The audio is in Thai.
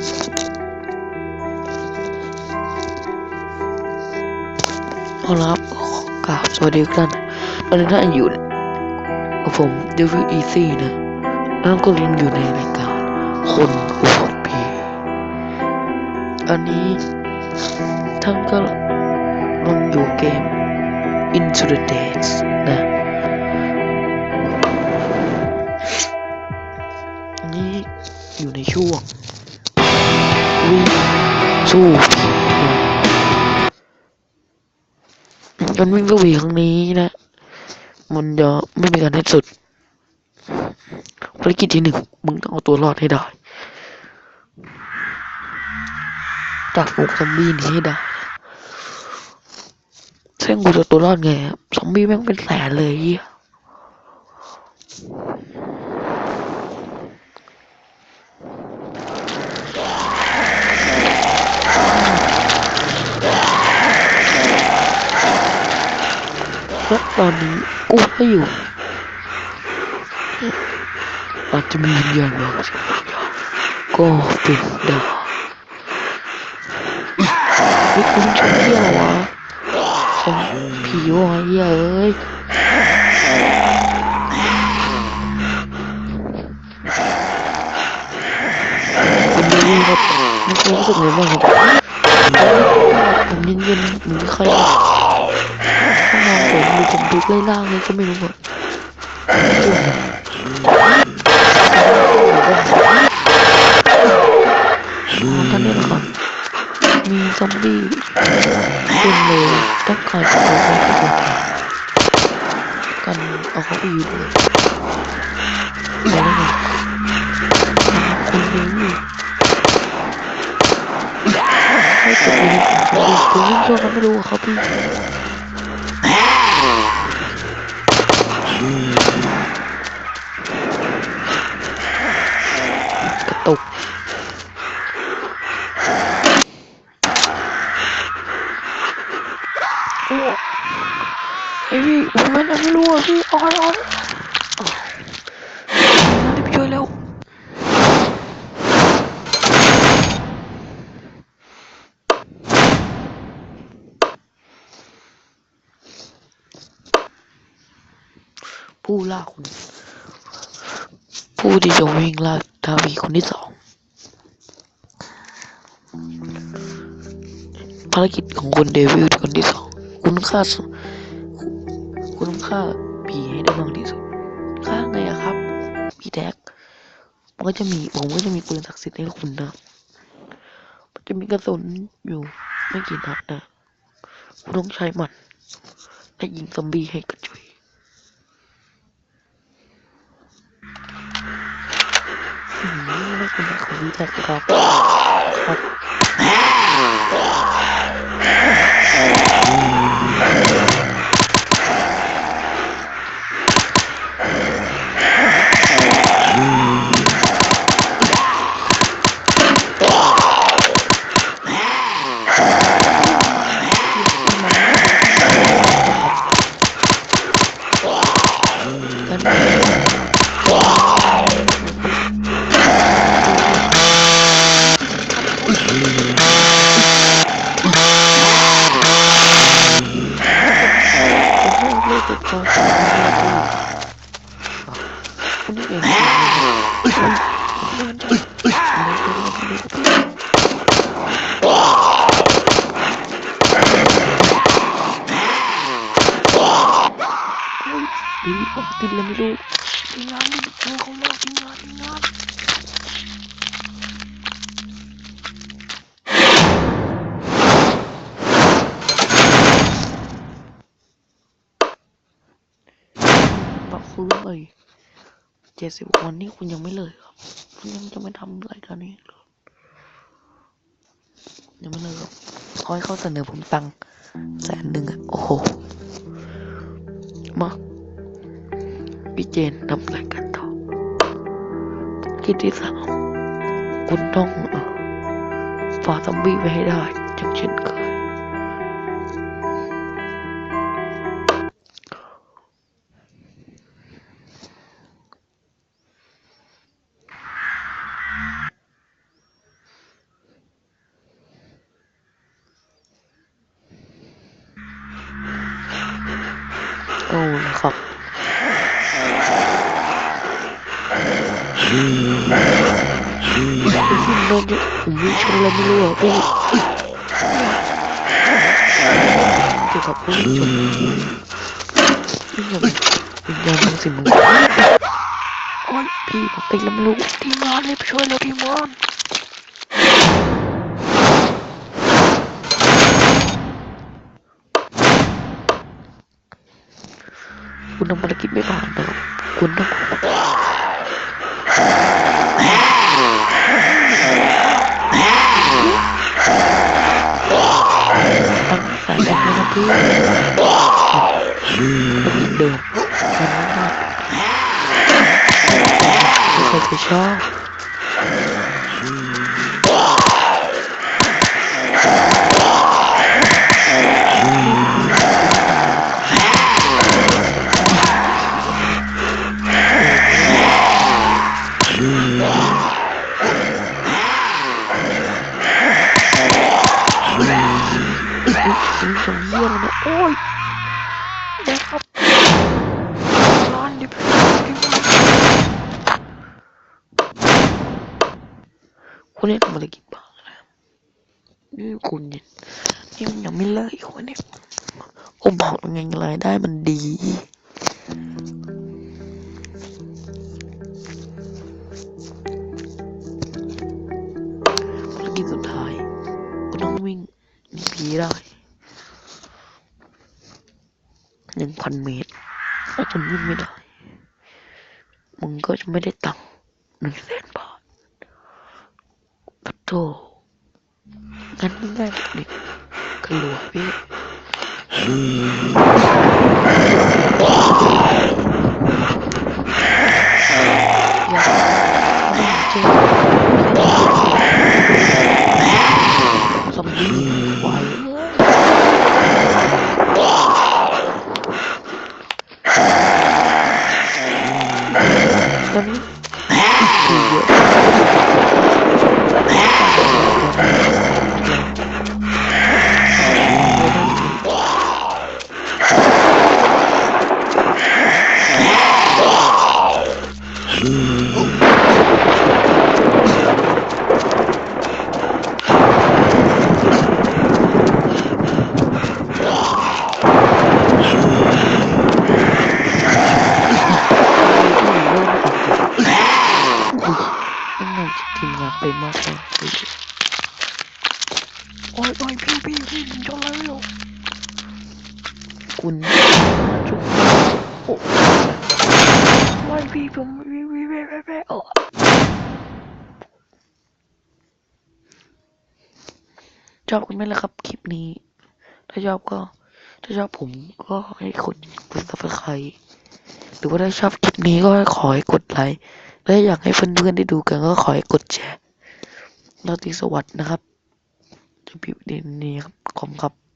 เอาละครับกราบสวัสดีทุกท่านตอนนี้ท่านอยู่กับผมเดวิลอีซี่นะแล้วก็ยังอยู่ในรายการ คนอวดผีอันนี้ท่านก็ลงอยู่เกม Into the Dance นะอันนี้อยู่ในช่วง สู้ผีนะการวิ่งสู้ผีครั้งนี้นะ มันจะไม่มีการให้สุดภารกิจที่หนึ่งมึงต้องเอาตัวรอดให้ได้ จากฝูงซอมบี้นี้ให้ได้ซึ่งกูจะตัวรอดไงซอมบี้แม่งเป็นแสนเลยเหี้ย และตอนนี้กูก็อยู่ อาจจะมีวิญญาณบางสิ่งก็เป็นได้นี่คุณจะเที่ยววะของผีวะเหี้ยเอ้ยคุณดูนี่ครับนี่รู้สึกไงบ้างครับผมเย็นๆเหมือนใคร ผมมีผมทุกไล่ล่างเลยก็ไม่รู้อะท่านนี้นะครับมีซอมบี้เต็มเลยต้องการจะเอาเขาไปตัวกันเอาเขาไปอยู่เลยไปได้ไงคนนี้ให้ตัวเองตัวเองตัวยิ่งตัวนั้นไม่รู้เขาพี่ กระตุกโอ้ไอพี่ผมไม่ได้ไม่รู้อะพี่ออนออนอ๋อนั่นไปช่วยเร็ว ผู้ล่าคนผู้ที่จะวิ่งล่าดาวีคนที่สองภารกิจของคุณเดวิลคนที่สองคุณฆ่าคุณฆ่าผีให้ได้มากที่สุดฆ่าไงอะครับพี่แท็กมันก็จะมีผมก็จะมีปืนศักดิ์สิทธิ์ให้คุณนะมันจะมีกระสุนอยู่ไม่กี่นัดนะคุณต้องใช้มันและยิงซอมบี้ให้กระจุย อื มไม่เติดต่อคุณคุณนี่เองดีปกติเลยไม่รู้ทีมงานนี่เจอเขาแล้ว ปรับฟื้นเลยเจ็ดสิบวันนี่คุณยังไม่เลยครับ คุณยังจะไม่ทำรายการนี้เหรอยังไม่เลยครับขอให้เขาเสนอผมตังค์แสนหนึ่งอะโอ้โห มาพี่เจนทำรายการต่อกิจที่สามคุณต้องเอ่อฝ่าซอมบี้ไปให้ได้จังเช่นเคย โอ้นะครับขึ้นโดนผมวิ่งชนอะไรไม่รู้อะพี่เกี่ยวกับผู้ชนวิ่ย่างวิญญาณบางสิ่งบางอย่างโอ้ยพี่ผมเป็นแล้วไม่รู้ทีมงานเลยช่วยเร็วทีมงาะครับพี่เป็นอีกเดิมมันไม่ได้ไม่เคยจะชอบ โอ้ยเด็กครับร้อนดิบคุณเนี่ยทำภารกิจบ้างนะนี่คุณเนี่ยนี่มันยังไม่เลิกอีกคนเนี่ยผมบอกยังไงรายได้มันดีภารกิจสุดท้ายก็ต้องวิ่งหนีผีได้ หนึ่งพันเมตรถ้าคุณวิ่งไม่ได้ มึงก็จะไม่ได้ตังค์หนึ่งแสนบาทปะโถงั้นง่ายๆแบบนี้กลัวพี่อยากไม่เจอซอมบี้ไหวเลยตอนนี้ผีเยอะเริ่มออกจากอุ้ยยังไงจะทีมงานไปมากเลยโอ้ยโอ้ยพี่พี่พี่ผมจะอะไรอยู่ คุณมาจุกโอ้โอ้ยพี่ผมวิวิวิวิวิโอ้ชอบกันไหมล่ะครับ คลิปนี้ ถ้าชอบก็ ถ้าชอบผมก็ให้คนกดซับสไครต์หรือว่าถ้าชอบคลิปนี้ก็ขอให้กดไลค์และอยากให้เพื่อนๆได้ดูกันก็ขอให้กดแชร์ราตรีสวัสดิ์นะครับจะพิวเดนนี้ครับขอบคุณครับ